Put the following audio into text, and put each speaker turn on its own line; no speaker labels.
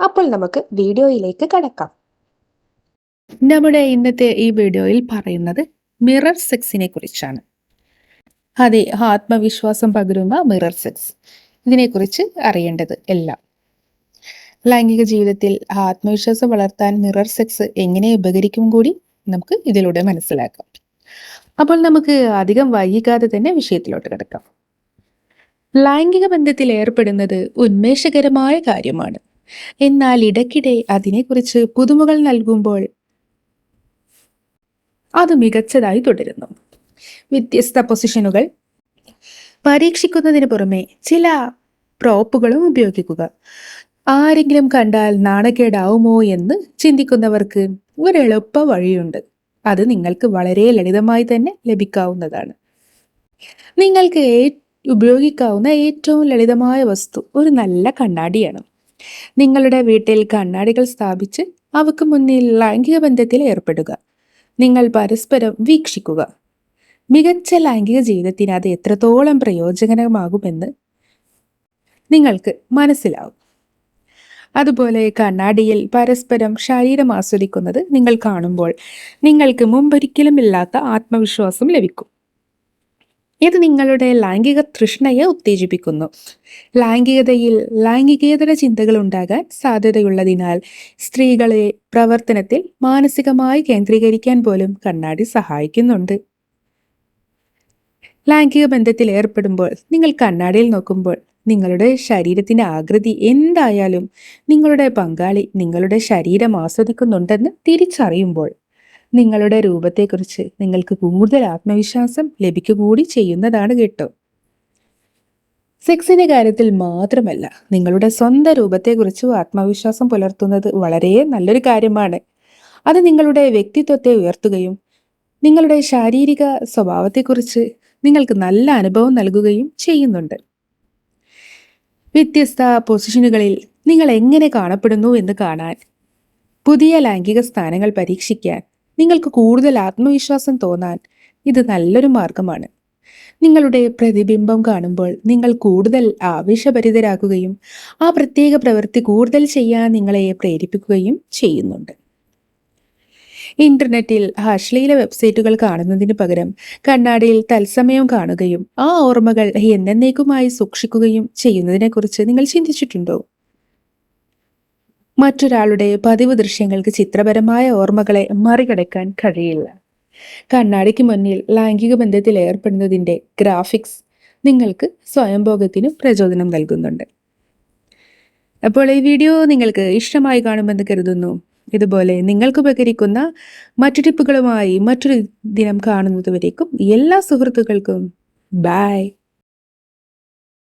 അപ്പോൾ നമുക്ക് വീഡിയോയിലേക്ക് കടക്കാം.
നമ്മുടെ ഇന്നത്തെ ഈ വീഡിയോയിൽ പറയുന്നത് മിറർ സെക്സിനെ കുറിച്ചാണ്. അതെ ആത്മവിശ്വാസം പകരുന്ന മിറർ സെക്സ്. ഇതിനെക്കുറിച്ച് അറിയേണ്ടത് എല്ലാം. ലൈംഗിക ജീവിതത്തിൽ ആത്മവിശ്വാസം വളർത്താൻ മിറർ സെക്സ് എങ്ങനെ ഉപകരിക്കും കൂടി നമുക്ക് ഇതിലൂടെ മനസ്സിലാക്കാം. അപ്പോൾ നമുക്ക് അധികം വൈകാതെ തന്നെ വിഷയത്തിലോട്ട് കിടക്കാം. ലൈംഗിക ബന്ധത്തിൽ ഏർപ്പെടുന്നത് ഉന്മേഷകരമായ കാര്യമാണ്. എന്നാൽ ഇടയ്ക്കിടെ അതിനെക്കുറിച്ച് പുതുമകൾ നൽകുമ്പോൾ അത് മികച്ചതായി തുടരുന്നു. വ്യത്യസ്ത പൊസിഷനുകൾ പരീക്ഷിക്കുന്നതിന് പുറമെ ചില പ്രോപ്പുകളും ഉപയോഗിക്കുക. ആരെങ്കിലും കണ്ടാൽ നാണക്കേടാവുമോ എന്ന് ചിന്തിക്കുന്നവർക്ക് ഒരു എളുപ്പ വഴിയുണ്ട്. അത് നിങ്ങൾക്ക് വളരെ ലളിതമായി തന്നെ ലഭിക്കാവുന്നതാണ്. നിങ്ങൾക്ക് ഉപയോഗിക്കാവുന്ന ഏറ്റവും ലളിതമായ വസ്തു ഒരു നല്ല കണ്ണാടിയാണ്. നിങ്ങളുടെ വീട്ടിൽ കണ്ണാടികൾ സ്ഥാപിച്ച് അവക്ക് മുന്നിൽ ലൈംഗിക ബന്ധത്തിൽ ഏർപ്പെടുക. നിങ്ങൾ പരസ്പരം വീക്ഷിക്കുക. മികച്ച ലൈംഗിക ജീവിതത്തിന് അത് എത്രത്തോളം പ്രയോജനമാകുമെന്ന് നിങ്ങൾക്ക് മനസ്സിലാവും. അതുപോലെ കണ്ണാടിയിൽ പരസ്പരം ശരീരം ആസ്വദിക്കുന്നത് നിങ്ങൾ കാണുമ്പോൾ നിങ്ങൾക്ക് മുമ്പൊരിക്കലും ഇല്ലാത്ത ആത്മവിശ്വാസം ലഭിക്കും. ഇത് നിങ്ങളുടെ ലൈംഗിക തൃഷ്ണയെ ഉത്തേജിപ്പിക്കുന്നു. ലൈംഗികതയിൽ ലൈംഗികേതര ചിന്തകൾ ഉണ്ടാകാൻ സാധ്യതയുള്ളതിനാൽ സ്ത്രീകളെ പ്രവർത്തനത്തിൽ മാനസികമായി കേന്ദ്രീകരിക്കാൻ പോലും കണ്ണാടി സഹായിക്കുന്നുണ്ട്. ലൈംഗിക ബന്ധത്തിൽ ഏർപ്പെടുമ്പോൾ നിങ്ങൾ കണ്ണാടിയിൽ നോക്കുമ്പോൾ നിങ്ങളുടെ ശരീരത്തിന്റെ ആകൃതി എന്തായാലും നിങ്ങളുടെ പങ്കാളി നിങ്ങളുടെ ശരീരം ആസ്വദിക്കുന്നുണ്ടെന്ന് തിരിച്ചറിയുമ്പോൾ നിങ്ങളുടെ രൂപത്തെക്കുറിച്ച് നിങ്ങൾക്ക് കൂടുതൽ ആത്മവിശ്വാസം ലഭിക്കുകൂടി ചെയ്യുന്നതാണ് കേട്ടോ സെക്സിന്റെ കാര്യത്തിൽ മാത്രമല്ല നിങ്ങളുടെ സ്വന്തം രൂപത്തെക്കുറിച്ചും ആത്മവിശ്വാസം പുലർത്തുന്നത് വളരെ നല്ലൊരു കാര്യമാണ്. അത് നിങ്ങളുടെ വ്യക്തിത്വത്തെ ഉയർത്തുകയും നിങ്ങളുടെ ശാരീരിക സ്വഭാവത്തെക്കുറിച്ച് നിങ്ങൾക്ക് നല്ല അനുഭവം നൽകുകയും ചെയ്യുന്നുണ്ട്. വ്യത്യസ്ത പൊസിഷനുകളിൽ നിങ്ങൾ എങ്ങനെ കാണപ്പെടുന്നു എന്ന് കാണാൻ പുതിയ ലൈംഗിക സ്ഥാനങ്ങൾ പരീക്ഷിക്കാൻ നിങ്ങൾക്ക് കൂടുതൽ ആത്മവിശ്വാസം തോന്നാൻ ഇത് നല്ലൊരു മാർഗമാണ്. നിങ്ങളുടെ പ്രതിബിംബം കാണുമ്പോൾ നിങ്ങൾ കൂടുതൽ ആവേശഭരിതരാകുകയും ആ പ്രത്യേക പ്രവൃത്തി കൂടുതൽ ചെയ്യാൻ നിങ്ങളെ പ്രേരിപ്പിക്കുകയും ചെയ്യുന്നുണ്ട്. ഇന്റർനെറ്റിൽ അശ്ലീല വെബ്സൈറ്റുകൾ കാണുന്നതിന് പകരം കണ്ണാടിയിൽ തത്സമയം കാണുകയും ആ ഓർമ്മകൾ എന്നേക്കുമായി സൂക്ഷിക്കുകയും ചെയ്യുന്നതിനെക്കുറിച്ച് നിങ്ങൾ ചിന്തിച്ചിട്ടുണ്ടോ? മറ്റൊരാളുടെ പതിവ് ദൃശ്യങ്ങൾക്ക് ചിത്രപരമായ ഓർമ്മകളെ മറികടക്കാൻ കഴിയില്ല. കണ്ണാടിക്ക് മുന്നിൽ ലൈംഗിക ബന്ധത്തിൽ ഏർപ്പെടുന്നതിന്റെ ഗ്രാഫിക്സ് നിങ്ങൾക്ക് സ്വയംഭോഗത്തിനും പ്രചോദനം നൽകുന്നുണ്ട്. അപ്പോൾ ഈ വീഡിയോ നിങ്ങൾക്ക് ഇഷ്ടമായി കാണുമെന്ന് കരുതുന്നു. ഇതുപോലെ നിങ്ങൾക്ക് ഉപകരിക്കുന്ന മറ്റു ടിപ്പുകളുമായി മറ്റൊരു ദിനം കാണുന്നതുവരേക്കും എല്ലാ സുഹൃത്തുക്കൾക്കും ബായ്